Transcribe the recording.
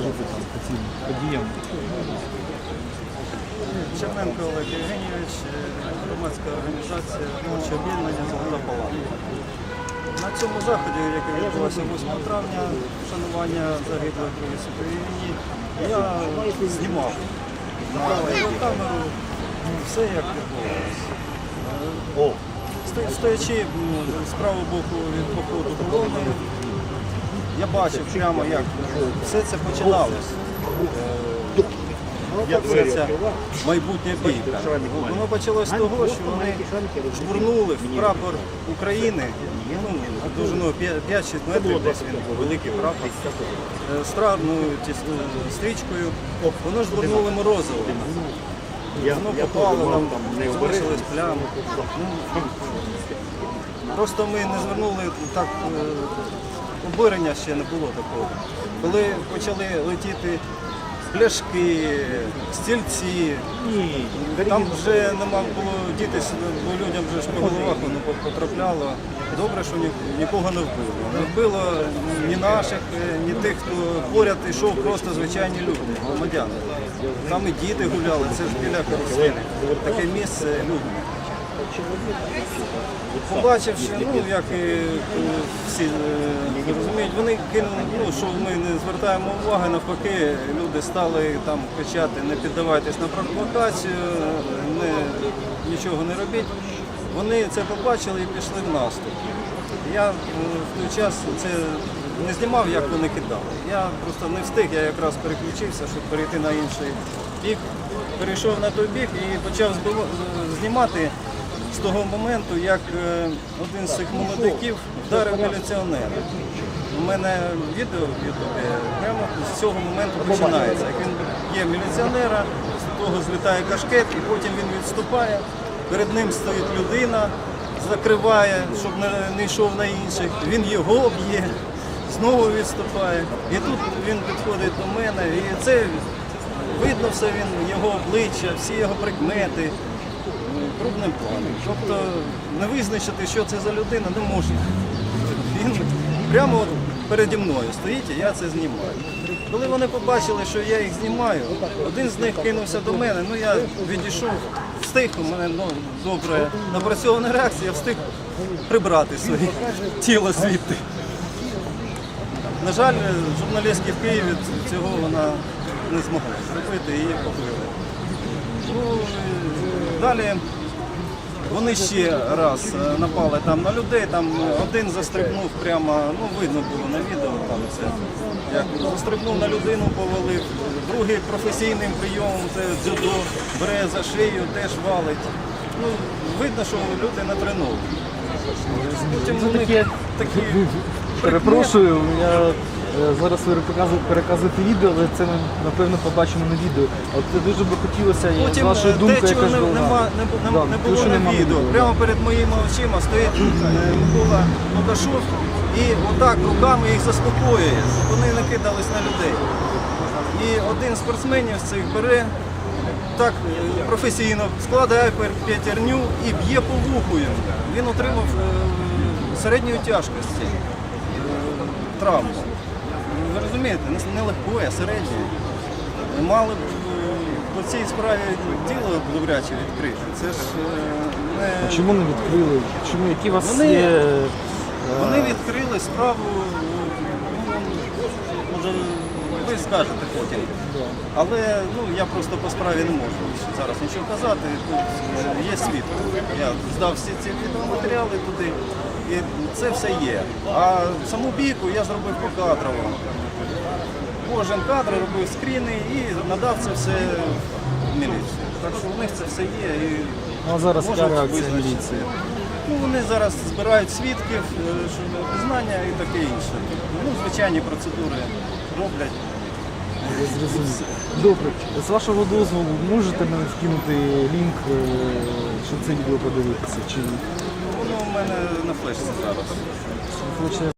подіям. Черненко Олег Євгенійович, е, громадська організація «Творче об'єднання Золота Палата. На цьому заході, який відбувався 8 травня, вшанування загиблих у війні, я знімав на камеру все, як відбувалося. Стоячи з правого боку від походу колони, я бачив прямо, як все це починалось. Е, як це ця майбутня бійка. Воно почалось з того, що вони швурнули в прапор України, ну, довжиною 5-6 метрів, десь він великий прапор, е, странною тіс- е, стрічкою, воно ж швурнули морозиво. Воно попало, там залишились плями. Ну, Просто ми не звернули так, обурення ще не було такого. Коли почали летіти пляшки, стільці, там вже нема було дітись, бо людям вже ж по головах воно потрапляло. Добре, що нікого не вбило. Не вбило ні наших, ні тих, хто поряд йшов, просто звичайні люди, громадяни. Там і діти гуляли, це ж біля карусини. Таке місце людне. Побачивши, ну як і е, всі е, розуміють, вони кинули, ну що ми не звертаємо уваги, навпаки, люди стали там кричати, не піддавайтесь на провокацію, не, нічого не робіть. Вони це побачили і пішли в наступ. Я е, в той час це не знімав, як вони кидали. Я просто не встиг, я якраз переключився, щоб перейти на інший бік. Перейшов на той бік і почав знімати з того моменту, як е, один з цих молодиків вдарив міліціонера. У мене відео в Ютубі прямо з цього моменту починається. Як він є міліціонера, з того злітає кашкет, і потім він відступає. Перед ним стоїть людина, закриває, щоб не, йшов на інших. Він його б'є, знову відступає. І тут він підходить до мене, і це видно все він, його обличчя, всі його прикмети ну, планом. Тобто не визначити, що це за людина, не можна. Він прямо от переді мною стоїть, і я це знімаю. Коли вони побачили, що я їх знімаю, один з них кинувся до мене, ну я відійшов, встиг, у мене ну, добре напрацьована реакція, я встиг прибрати своє тіло звідти. На жаль, журналістки в Києві цього вона не змогла зробити, її побили. Ну, далі вони ще раз е, напали там на людей, там один застрибнув прямо, ну видно було на відео, там це як застрибнув на людину, повалив, другий професійним прийомом, це дзюдо, бере за шию, теж валить. Ну, видно, що люди натреновані. Потім вони таке, такі перепрошую, у мене е, зараз ви переказуєте, відео, але це ми напевно побачимо на відео. От це дуже би хотілося, я- з Потім вашої е, думки те, чого не, була. нема, не, не, Да, не було на відео. Прямо перед моїми очима стоїть е, Микола Лукашов і отак руками їх заспокоює, щоб вони не кидались на людей. І один з спортсменів з цих бере так е, професійно складає п'ятерню і б'є по вуху. Він отримав е, середньої тяжкості е, травму. Ви розумієте, не- не легкої, а середньої. Мали б е, по цій справі діло добряче відкрити. Це ж е, не... Чому не відкрили? Чому які у вас Вони- є? е, Вони відкрили справу, ви скажете потім. Але ну, я просто по справі не можу зараз нічого казати. Тут е, є свідок. Я здав всі ці відеоматеріали туди, і це все є. А саму бійку я зробив покадрово. Кожен кадр робив скріни і надав це все в міліцію. Так що у них це все є. І Ну, а зараз можуть міліції? Ну, вони зараз збирають свідків, е, признання і таке інше. Ну, звичайні процедури роблять. Я зрозумів. Добре, з вашого дозволу можете мені скинути лінк, е, щоб це відео подивитися? Чи Воно в мене на флешці зараз.